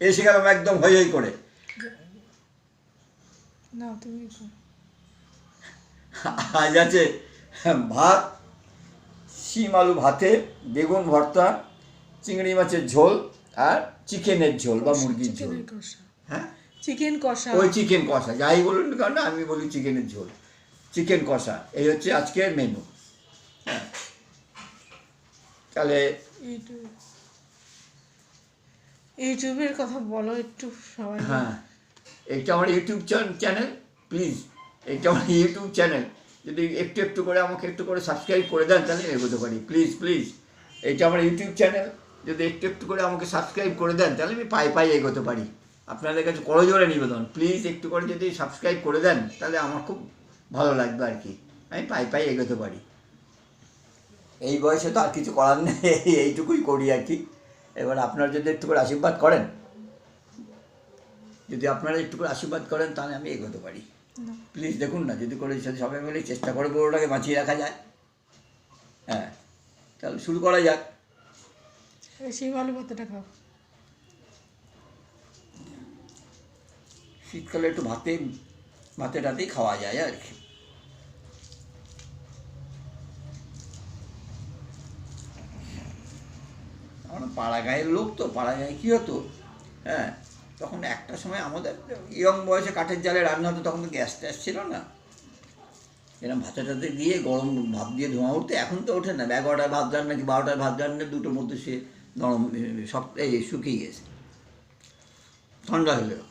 এসে গেলাম একদম হই হই করে। আজ আছে ভাত শিম আলু ভাতে বেগুন ভর্তা চিংড়ি মাছের ঝোল আর চিকেনের ঝোল বা মুরগির ঝোল। হ্যাঁ? চিকেন কষা। ওই চিকেন কষা যাই বলুন না আমি বলি চিকেনের ঝোল। চিকেন কষা এই হচ্ছে আজকের মেনু হ্যাঁ। তাহলে ইউটিউবের কথা বলো একটু সবাই। হ্যাঁ এইটা আমার ইউটিউব চ্যানেল প্লিজ এইটা আমার ইউটিউব চ্যানেল। যদি একটু একটু করে আমাকে একটু করে সাবস্ক্রাইব করে দেন, তাহলে এগোতে পারি। প্লিজ প্লিজ এইটা আমার ইউটিউব চ্যানেল। যদি একটু একটু করে আমাকে সাবস্ক্রাইব করে দেন, তাহলে আমি পাই পাই এগোতে পারি। আপনাদের কাছে করজোরে নিবেদন। প্লিজ একটু করে যদি সাবস্ক্রাইব করে দেন, তাহলে আমার খুব ভালো লাগবে আর কি। আমি পাই পাই এগোতে পারি। এই বয়সে তো আর কিছু করার নেই, এইটুকুই করি আর কি। এবার আপনারা যদি একটু করে আশীর্বাদ করেন যদি আপনারা একটু করে আশীর্বাদ করেন তাহলে আমি এগোতে পারি। প্লিজ দেখুন না যদি করে সাথে সবাই মিলে চেষ্টা করে গরুটাকে বাঁচিয়ে রাখা যায়। হ্যাঁ তাহলে শুরু করা যাক। আলু খাও। শীতকালে একটু ভাতে ভাতে টাতেই খাওয়া যায় আর কি আমরা পাড়া গায়ের লোক তো পাড়া গায়ে কী হতো? হ্যাঁ তখন একটা সময় আমাদের ইয়ং বয়সে কাঠের জালে রান্না হতো, তখন তো গ্যাস ট্যাস ছিল না। এরকম ভাতে টাতে দিয়ে গরম ভাত দিয়ে ধোঁয়া উঠতে, এখন তো ওঠে না। এগারোটায় ভাত রান্না কি বারোটায় ভাত রান্না, দুটোর মধ্যে সে নরম সব, এই শুকিয়ে গেছে। ঠান্ডা হলেও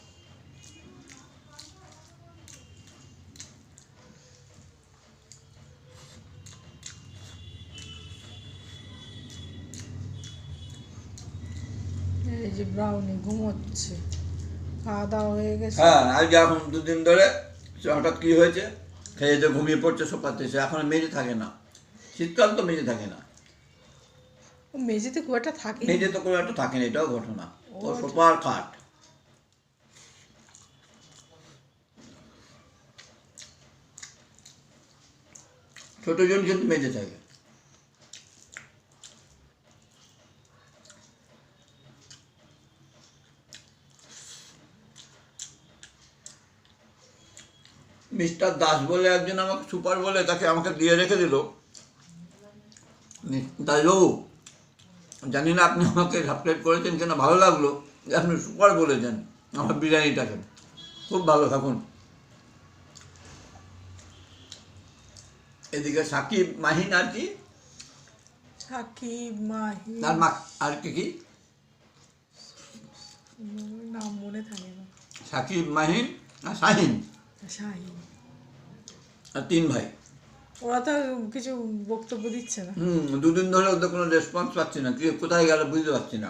যে ব্রাউনি ঘুমোচ্ছে খাওয়া দাওয়া হয়ে গেছে। হ্যাঁ আজ এখন দুদিন ধরে হঠাৎ কী হয়েছে? খেয়ে যে ঘুমিয়ে পড়ছে শোকাতে সে এখন মেজে থাকে না। শীতকাল তো মেজে থাকে না। মেঝেতে খুব একটা থাকে। মেজে তো কোনো একটা থাকে না এটাও ঘটনা। ও ও সোপার খাট। ছোট জন কিন্তু মেজে থাকে। মিস্টার দাস বলে একজন আমাকে সুপার বলে তাকে আমাকে দিয়ে রেখে দিল। দাসবাবু জানি না আপনি আমাকে সাবস্ক্রাইব করেছেন কিনা ভালো লাগল যে আপনি সুপার বলেছেন আমার বিরিয়ানিটাকে খুব ভালো থাকুন। এদিকে সাকিব মাহিন আর কি? সাকিব মাহিন। আর মা আর কি কি? নাম মনে থাকে না। সাকিব মাহিন আর শাহিন? শাহিন আর তিন ভাই। ওরা তো কিছু বক্তব্য দিচ্ছে না। হুম দুদিন ধরে ওদের কোনো রেসপন্স পাচ্ছি না। কি কোথায় গেল বুঝতে পারছি না।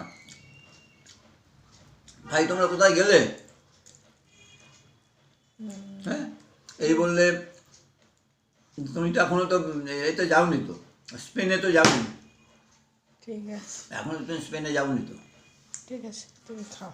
ভাই তোমরা কোথায় গেলে? হ্যাঁ? এই বললে তুমি তো এখনও তো এতে যাওনি তো। স্পেনে তো যাওনি। ঠিক আছে। এখনও তুমি স্পেনে যাওনি তো। ঠিক আছে তুমি খাও।